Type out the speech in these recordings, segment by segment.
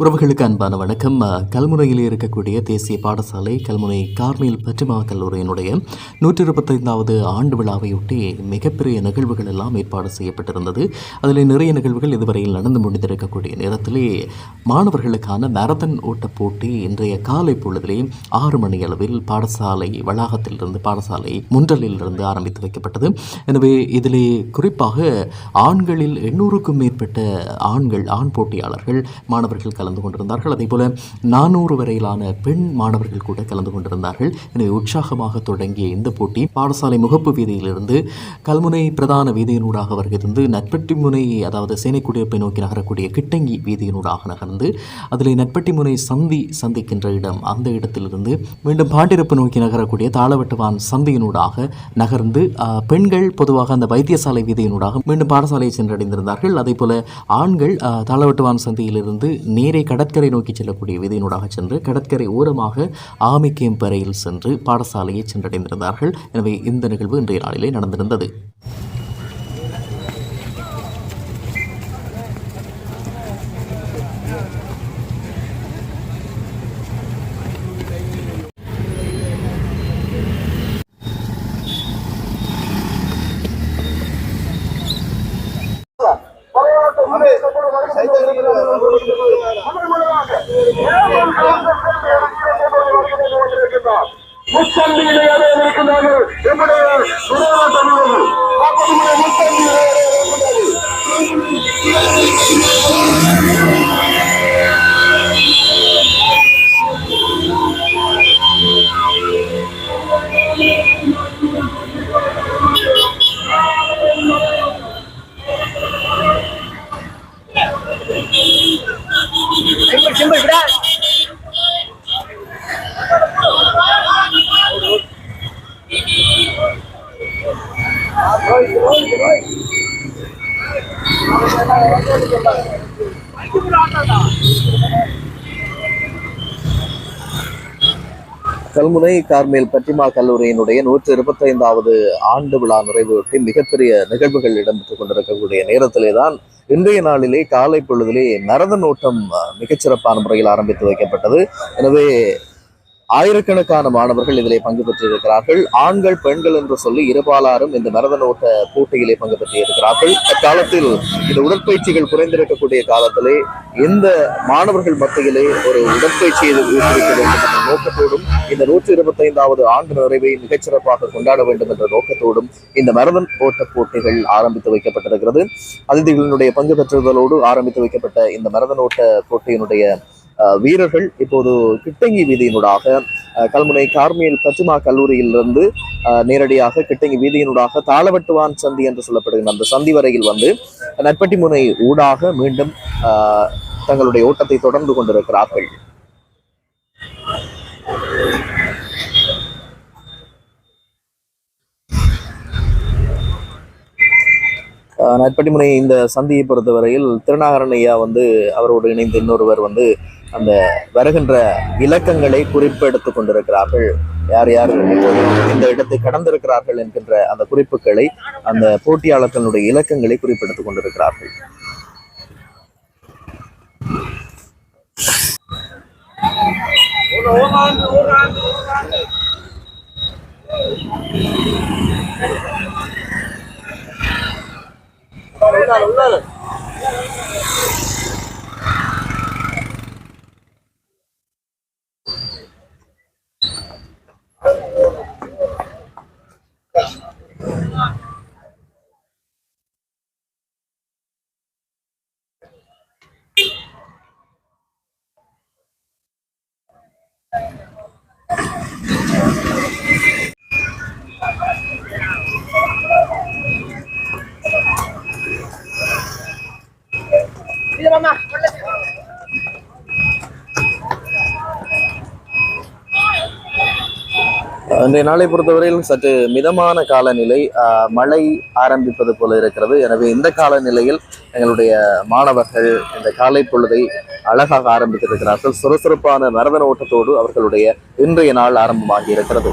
உறவுகளுக்கு அன்பான வணக்கம். கல்முனையில் இருக்கக்கூடிய தேசிய பாடசாலை கல்முனை கார்மேல் பற்றிமா கல்லூரியினுடைய நூற்றி இருபத்தைந்தாவது ஆண்டு விழாவையொட்டி மிகப்பெரிய நிகழ்வுகள் எல்லாம் ஏற்பாடு செய்யப்பட்டிருந்தது. அதில் நிறைய நிகழ்வுகள் இதுவரையில் நடந்து முடிந்திருக்கக்கூடிய நேரத்திலே மாணவர்களுக்கான மேரத்தன் ஓட்டப் போட்டி இன்றைய காலை பொழுதிலே ஆறு மணி அளவில் பாடசாலை வளாகத்திலிருந்து பாடசாலை முன்றலிலிருந்து ஆரம்பித்து வைக்கப்பட்டது. எனவே இதிலே குறிப்பாக ஆண்களில் எண்ணூறுக்கும் மேற்பட்ட ஆண்கள் ஆண் போட்டியாளர்கள் மாணவர்கள் கலந்து கொண்டிருந்தார்கள். அதே போல நானூறு வரையிலான பெண் மாணவர்கள் கூட கலந்து கொண்டிருந்தார்கள். எனவே உற்சாகமாக தொடங்கிய இந்த போட்டி பாடசாலை முகப்பு வீதியிலிருந்து கல்முனை பிரதான வீதியினூடாக வருகிறது. நட்பட்டி முனை அதாவது சேனைக்குடியிருப்பை நோக்கி நகரக்கூடிய கிட்டங்கி வீதியினூடாக நகர்ந்து அதில் நட்பட்டி முனை சந்தி சந்திக்கின்ற இடம் அந்த இடத்திலிருந்து மீண்டும் பாண்டிருப்பு நோக்கி நகரக்கூடிய தாளவட்டுவான் சந்தியினூடாக நகர்ந்து பெண்கள் பொதுவாக அந்த வைத்தியசாலை வீதியினூடாக மீண்டும் பாடசாலையை சென்றடைந்திருந்தார்கள். அதே போல ஆண்கள் ஆஹ், தாளவட்டுவான் சந்தியிலிருந்து நேர் கடற்கரை நோக்கி செல்லக்கூடிய வீதியினூடாக சென்று கடற்கரை ஓரமாக ஆமிக்கேம்பரையில் சென்று பாடசாலையை சென்றடைந்திருந்தார்கள். எனவே இந்த நிகழ்வு இன்றைய நாளிலே நடந்திருந்தது. முச்சந்தியிலே இருக்கிறார்கள் நம்முடைய சுதந்திர கல்முனை கார்மேல் பட்டிமா கல்லூரியினுடைய நூற்றி இருபத்தைந்தாவது ஆண்டு விழா நிறைவையொட்டி மிகப்பெரிய நிகழ்வுகள் இடம்பெற்றுக் கொண்டிருக்கக்கூடிய நேரத்திலே தான் இன்றைய நாளிலே காலை பொழுதிலே மரத நோட்டம் மிகச்சிறப்பான முறையில் ஆரம்பித்து வைக்கப்பட்டது. எனவே ஆயிரக்கணக்கான மாணவர்கள் இதிலே பங்கு பெற்றிருக்கிறார்கள். ஆண்கள் பெண்கள் என்று சொல்லி இருபாலாரும் இந்த மரதன் ஓட்ட போட்டியிலே பங்கு பெற்றிருக்கிறார்கள். அக்காலத்தில் இந்த உடற்பயிற்சிகள் குறைந்திருக்கக்கூடிய காலத்திலே இந்த மாணவர்கள் மத்தியிலே ஒரு உடற்பயிற்சியை ஊக்குவிக்க வேண்டும் என்ற நோக்கத்தோடும் இந்த நூற்றி இருபத்தைந்தாவது ஆண்டு நிறைவை மிகச்சிறப்பாக கொண்டாட வேண்டும் என்ற நோக்கத்தோடும் இந்த மரதன் ஓட்ட போட்டிகள் ஆரம்பித்து வைக்கப்பட்டிருக்கிறது. அதிதிகளினுடைய பங்கு பெற்றுதலோடு ஆரம்பித்து வைக்கப்பட்ட இந்த மரதன் ஓட்ட போட்டியினுடைய வீரர்கள் இப்போது கிட்டங்கி வீதியினூடாக அஹ், கல்முனை கார்மியல் பச்சிமா கல்லூரியிலிருந்து அஹ், நேரடியாக கிட்டங்கி வீதியினூடாக தாளவட்டுவான் சந்தி என்று சொல்லப்படுகின்ற அந்த சந்தி வரையில் வந்து நட்பட்டி முனை ஊடாக மீண்டும் தங்களுடைய ஓட்டத்தை தொடர்ந்து கொண்டிருக்கிறார்கள். அஹ் நட்பட்டிமுனை இந்த சந்தியை பொறுத்தவரையில் திருநாகரன் ஐயா வந்து அவரோடு இணைந்து இன்னொருவர் வந்து அந்த வருகின்ற இலக்கங்களை குறிப்பெடுத்துக் கொண்டிருக்கிறார்கள். யார் யார் இந்த இடத்தை கடந்திருக்கிறார்கள் என்கின்ற அந்த குறிப்புகளை அந்த போட்டியாளர்களுடைய இலக்கங்களை குறிப்பெடுத்துக் கொண்டிருக்கிறார்கள். இன்றைய நாளை பொறுத்தவரையில் சற்று மிதமான காலநிலை மழை ஆரம்பிப்பது போல இருக்கிறது. எனவே இந்த காலநிலையில் எங்களுடைய மாணவர்கள் இந்த காலை பொழுதை அழகாக ஆரம்பித்திருக்கிறார்கள். சுறுசுறுப்பான மரதன ஓட்டத்தோடு அவர்களுடைய இன்றைய நாள் ஆரம்பமாகி இருக்கிறது.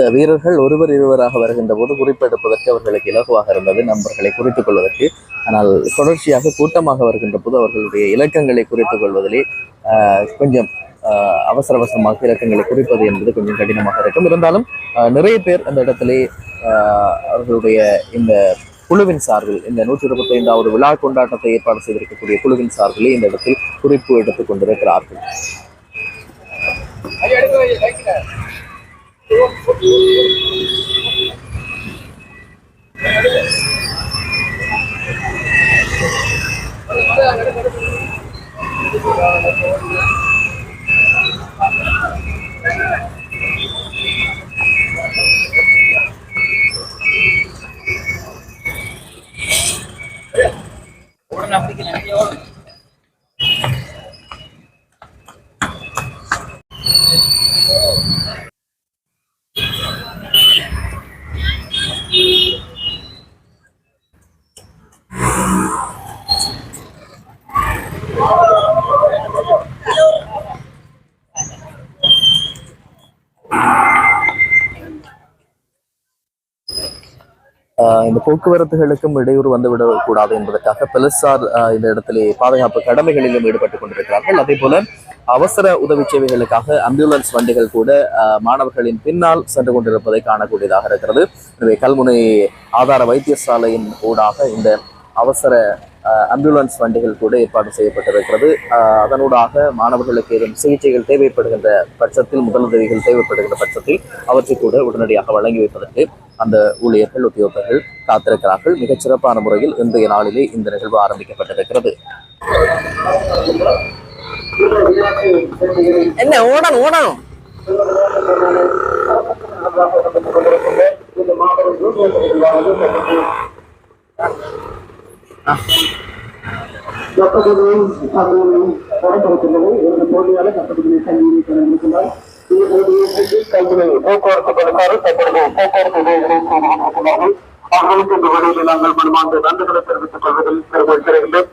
இந்த வீரர்கள் ஒருவர் இருவராக வருகின்ற போது குறிப்பெடுப்பதற்கு அவர்களுக்கு இலகுவாக இருந்தது. நண்பர்களை குறித்துக் கொள்வதற்கு. ஆனால் தொடர்ச்சியாக கூட்டமாக வருகின்ற போது அவர்களுடைய இலக்கங்களை குறித்துக் கொள்வதிலே ஆஹ், கொஞ்சம் ஆஹ், அவசர அவசரமாக இலக்கங்களை குறிப்பது என்பது கொஞ்சம் கடினமாக இருக்கும். இருந்தாலும் நிறைய பேர் அந்த இடத்திலே ஆஹ், அவர்களுடைய இந்த குழுவின் சார்பில் இந்த நூற்றி இருபத்தி ஐந்தாவது விழா கொண்டாட்டத்தை ஏற்பாடு செய்திருக்கக்கூடிய குழுவின் சார்பிலே இந்த இடத்தில் குறிப்பு எடுத்துக் கொண்டிருக்கிறார்கள். Oh. இந்த போக்குவரத்துகளுக்கும் இடையூறு வந்துவிடக்கூடாது என்பதற்காக போலீசார் இந்த இடத்திலே பாதுகாப்பு கடமைகளிலும் ஈடுபட்டுக் கொண்டிருக்கிறார்கள். அதே போல அவசர உதவி சேவைகளுக்காக அம்புலன்ஸ் வண்டிகள் கூட மாணவர்களின் பின்னால் சென்று கொண்டிருப்பதை காணக்கூடியதாக இருக்கிறது. எனவே கல்முனை ஆதார வைத்தியசாலையின் ஊடாக இந்த அவசர அம்புலன்ஸ் வண்டிகள் கூட ஏற்பாடு செய்யப்பட்டிருக்கிறது. அதனூடாக மாணவர்களுக்கு ஏதும் சிகிச்சைகள் தேவைப்படுகின்ற பட்சத்தில் முதலுதவிகள் தேவைப்படுகின்ற பட்சத்தில் அவற்றை கூட உடனடியாக வழங்கி வைப்பதற்கு அந்த ஊழியர்கள் உத்தியோகர்கள் காத்திருக்கிறார்கள். மிகச் சிறப்பான முறையில் இன்றைய நாளிலே இந்த நிகழ்வு ஆரம்பிக்கப்பட்டிருக்கிறது. என்ன ஓடணும் ஓடணும்? மாபெரும் ஜூனியர் பகுதியானது சட்டப்படியும் சட்டப்படியும் போட்டியாளர் சட்டப்படி கல்வியை இந்த போட்டியை போக்குவரத்து பணிக்காரு தற்பொழுது போக்குவரத்து இடைவெளி செய்து கொண்டிருக்கிறார்கள் அவர்களுக்கு இந்த வழியில் நாங்கள் மனமார்ந்த நன்றிகளை தெரிவித்துக் கொள்வதில் பெருமகிழ்கிறேன்